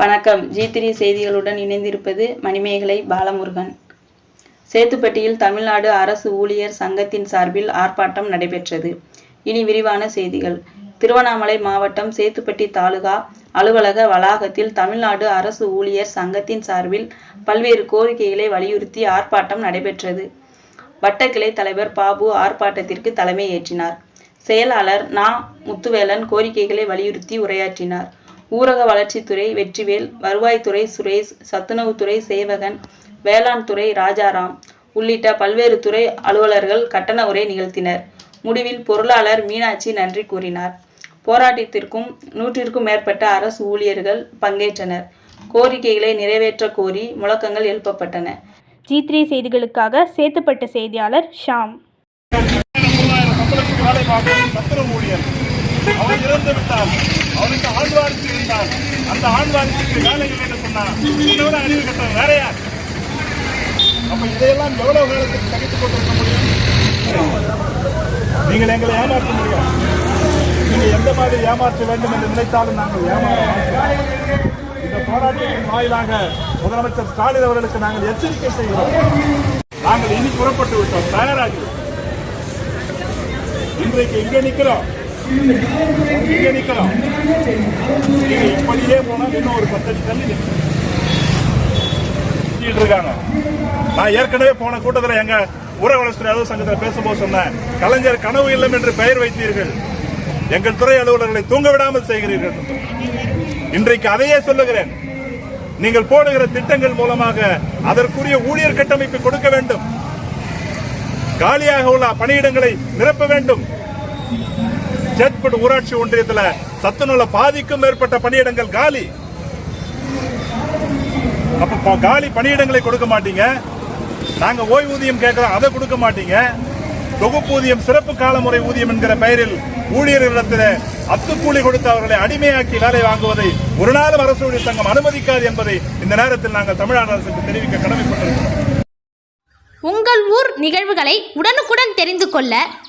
வணக்கம். G three செய்திகளுடன் இணைந்திருப்பது மணிமேகலை பாலமுருகன். சேத்துப்பட்டியில் தமிழ்நாடு அரசு ஊழியர் சங்கத்தின் சார்பில் ஆர்ப்பாட்டம் நடைபெற்றது. இனி விரிவான செய்திகள். திருவண்ணாமலை மாவட்டம் சேத்துப்பட்டி தாலுகா அலுவலக வளாகத்தில் தமிழ்நாடு அரசு ஊழியர் சங்கத்தின் சார்பில் பல்வேறு கோரிக்கைகளை வலியுறுத்தி ஆர்ப்பாட்டம் நடைபெற்றது. வட்டக்கிளை தலைவர் பாபு ஆர்ப்பாட்டத்திற்கு தலைமை ஏற்றினார் செயலாளர் நா. முத்துவேலன் கோரிக்கைகளை வலியுறுத்தி உரையாற்றினார். ஊரக வளர்ச்சித்துறை வெற்றிவேல் வருவாய்த்துறை சுரேஷ் சத்துணவுத்துறை சேவகன் வேளாண் துறை ராஜாராம் உள்ளிட்ட பல்வேறு துறை அலுவலர்கள் கட்டண உரை நிகழ்த்தினர். முடிவில் பொருளாளர் மீனாட்சி நன்றி கூறினார். போராட்டத்திற்கும் நூற்றிற்கும் மேற்பட்ட அரசு ஊழியர்கள் பங்கேற்றனர். கோரிக்கைகளை நிறைவேற்ற கோரி முழக்கங்கள் எழுப்பப்பட்டன. ஜி த்ரீ செய்திகளுக்காக சேத்துப்பட்ட செய்தியாளர் ஷாம். இறந்து இருந்தால் அந்த ஆண் வாரிசுக்கு வேலை இல்லைன்னு சொன்னா? இதோட அறிவு கட்டணும் வேற யார்? அப்ப இதையெல்லாம் எவ்வளவு காலத்துக்கு சகித்துக் கொண்டிருக்க முடியும்? நீங்கள் எங்களை ஏமாற்ற முடியும். நீங்கள் எந்த மாதிரி ஏமாற்ற வேண்டும் என்று நினைத்தாலும் நாங்கள் ஏமாற இந்த போராட்டத்தின் வாயிலாக முதலமைச்சர் ஸ்டாலின் அவர்களுக்கு நாங்கள் எச்சரிக்கை செய்கிறோம். நாங்கள் இனி புறப்பட்டு விட்டோம். தயாராகிறோம் இன்றைக்கு இங்கே நிற்கிறோம் இங்க இப்படியே போனால் இன்னும் ஒரு பத்தடி தள்ளி இருக்காங்க. நான் ஏற்கனவே போன கூட்டத்தில் எங்க ஊரக வளர்ச்சி அலுவலக சங்கத்தில் பேசும்போது சொன்னேன் கலைஞர் கனவு இல்லம் என்று பெயர் வைத்தீர்கள். எங்கள் துறை அலுவலர்களை தூங்க விடாமல் செய்கிறீர்கள். இன்றைக்கு அதையே சொல்லுகிறேன். நீங்கள் போடுகிற திட்டங்கள் மூலமாக அதற்குரிய ஊழியர் கட்டமைப்பு கொடுக்க வேண்டும். காலியாக உள்ள பணியிடங்களை நிரப்ப வேண்டும். சேத்பட் ஊராட்சி ஒன்றியத்துல சத்துணவுல பாதிக்கும் மேற்பட்ட பணியிடங்கள் காலி. அப்ப காலி பணியிடங்களை கொடுக்க மாட்டீங்க. நாங்க ஓய்வூதியம் கேட்கிறோம் அதை கொடுக்க மாட்டீங்க. தொகுப்பூதியம் சிறப்பு காலமுறை ஊதியம் என்கிற பெயரில் ஊழியர்களிடத்தில் அத்துக்கூலி கொடுத்து அவர்களை அடிமையாக்கி வேலை வாங்குவதை ஒரு நாளும் அரசு ஊழியர் சங்கம் அனுமதிக்காது என்பதை இந்த நேரத்தில் நாங்கள் தமிழ்நாடு அரசுக்கு தெரிவிக்க கடமைப்பட்டிருக்கிறோம். உங்கள் ஊர் நிகழ்வுகளை உடனுக்குடன் தெரிந்து கொள்ள